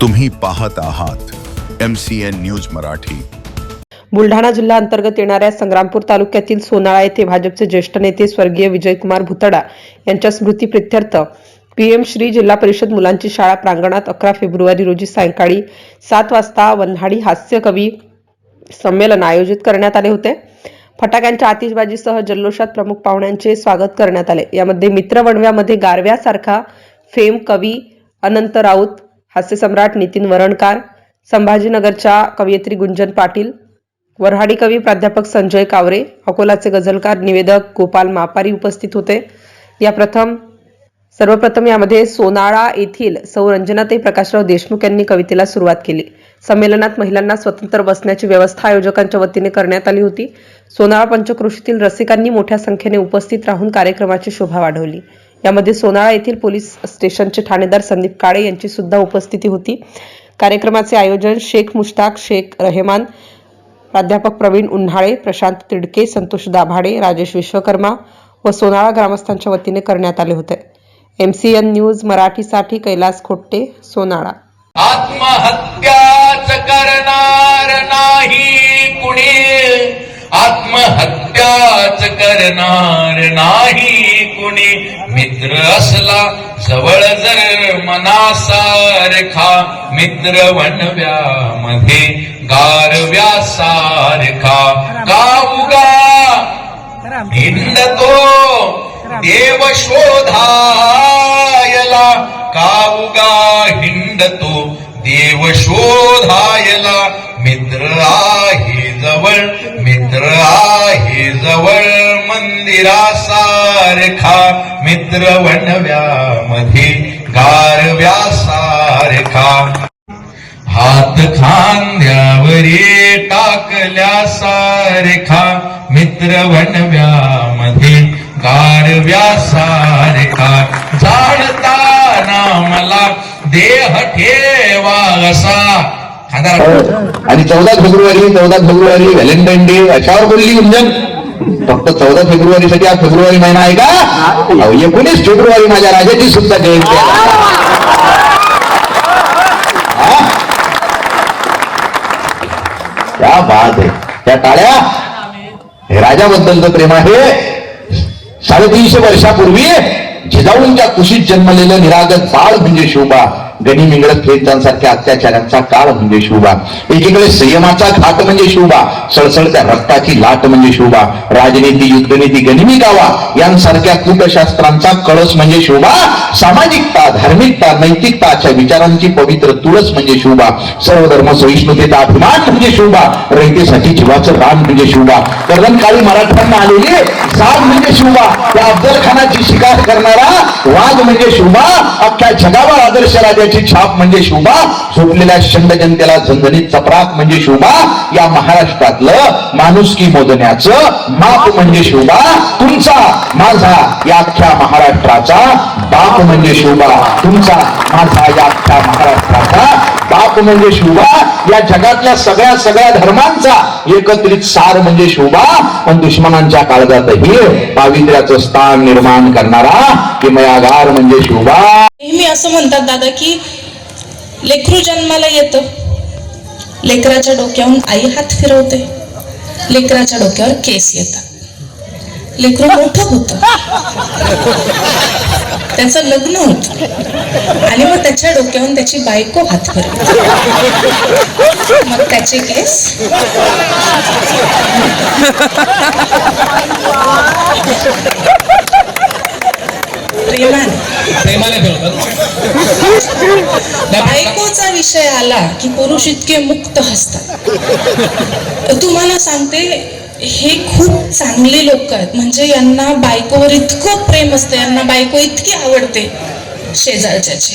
तुम्ही पाहत आहात M C N news Marathi. Buldhana जिल्हा अंतर्गत येणाऱ्या संग्रामपूर तालुक्यातील सोनाळा येथे भाजपचे ज्येष्ठ नेते स्वर्गीय विजयकुमार भुतडा यांच्या स्मृतीप्रित्यर्थ पीएम श्री जिल्हा परिषद मुलांची शाळा प्रांगणात अकरा फेब्रुवारी रोजी सायंकाळी सात वाजता वन्हाडी हास्य कवी संमेलन आयोजित करण्यात आले होते. फटाक्यांच्या आतिषबाजीसह जल्लोषात प्रमुख पाहुण्यांचे स्वागत करण्यात आले. यामध्ये मित्र वणव्यामध्ये गारव्यासारखा फेम कवी अनंत राऊत हास्यसम्राट नितीन वरणकार संभाजीनगरच्या कवयित्री गुंजन पाटील वऱ्हाडी कवी प्राध्यापक संजय कावरे अकोलाचे गझलकार निवेदक गोपाल मापारी उपस्थित होते. या प्रथम सर्वप्रथम यामध्ये सोनाळा येथील सौ रंजनाताई प्रकाशराव देशमुख यांनी कवितेला सुरुवात केली. संमेलनात महिलांना स्वतंत्र बसण्याची व्यवस्था आयोजकांच्या वतीने करण्यात आली होती. सोनाळा पंचकृषीतील रसिकांनी मोठ्या संख्येने उपस्थित राहून कार्यक्रमाची शोभा वाढवली. यामध्ये सोनाळा येथील पोलीस स्टेशनचे ठाणेदार संदीप काळे यांची सुद्धा उपस्थिती होती. कार्यक्रमाचे आयोजन शेख मुश्ताक शेख रहेमान प्राध्यापक प्रवीण उन्हाळे प्रशांत तिडके संतोष दाभाडे राजेश विश्वकर्मा व सोनाळा ग्रामस्थांच्या वतीने करण्यात आले होते. एम सी एन न्यूज मराठीसाठी कैलास खोट्टे सोनाळा. आत्महत्याच करणार नाही कुणी? आत्महत्याच करणार नाही कोणी मित्र असला जवळ जर मनासारखा मित्र वणव्यामध्ये गारव्यासारखा गाऊगा हिंडतो देव शोधायला काऊगा हिंडतो देव शोधायला मित्र आहे जवळ मित्र आहे जवळ. मंदिरासारखा मित्र वणव्यामध्ये गारव्यासारखा. हात खांद्यावरी टाकल्यासारखा मित्र वणव्यामध्ये गारव्यासारखा. जाणताना मला देह ठेवा असा आणि चौदा फेब्रुवारी चौदा फेब्रुवारी व्हॅलेंटाईन डे अशावर बोलली गुंजन. फक्त चौदा फेब्रुवारी साठी हा फेब्रुवारी महिना आहे का? एकोणीस फेब्रुवारी माझ्या राजाची सुद्धा जयंती बात आहे. त्या टाळ्या हे राजाबद्दलचं प्रेम आहे. साडेतीनशे वर्षापूर्वी जिजाऊंच्या कुशीत जन्मलेलं निरागत बाळ म्हणजे शोभा. गणी मिंगळत खेळतांसारख्या अत्याचारांचा काळ म्हणजे शोभा. एकीकडे संयमाचा घाट म्हणजे शोभा सळसळत्या रक्ताची लाट म्हणजे शोभा. राजनीती युद्धनीती गणिमी गावा यांसारख्या कूटशास्त्रांचा कळस म्हणजे शोभा. सामाजिकता धार्मिकता नैतिकताच्या विचारांची पवित्र तुळस म्हणजे शोभा. सर्व धर्म सहिष्णुतेचा अभिमान म्हणजे शोभा. रयतेसाठी जीवाचं रान म्हणजे शोभा. कर्दनकाळी मराठ्यांना आलेली साग म्हणजे शोभा. त्या अफजल खानाची शिकार करणारा वाघ म्हणजे शोभा. अख्ख्या जगावर आदर्श राजा राजाची छाप म्हणजे शोभा झोपलेल्या शंड जनतेला झणझणीत चपराक म्हणजे शोभा. या महाराष्ट्रातलं माणुसकी मोदण्याचं माप म्हणजे शोभा. तुमचा माझा या अख्ख्या महाराष्ट्राचा बाप म्हणजे शोभा. तुमचा माझा या अख्ख्या महाराष्ट्र बाप म्हणजे शोभा. या जगातल्या सगळ्या सगळ्या धर्मांचा एकत्रित सार म्हणजे शोभा. पण दुश्मनांच्या काळजातही पावित्र्याचं स्थान निर्माण करणारा किमयागार म्हणजे शोभा. नेहमी असं म्हणतात दादा की लेकरू जन्माला येतं. लेकराच्या डोक्याहून आई हात फिरवते. लेकराच्या डोक्यावर केस येतात. लेकरू मोठं होत. त्याचं लग्न होत. आणि मग त्याच्या डोक्याहून त्याची बायको हात फिरवते मग त्याचे केस प्रेमाने. बायकोचा विषय आला की पुरुष इतके मुक्त असतात तुम्हाला सांगते हे खूप चांगले लोक आहेत. म्हणजे यांना बायकोवर इतकं प्रेम असतं यांना बायको इतकी आवडते शेजारच्याची.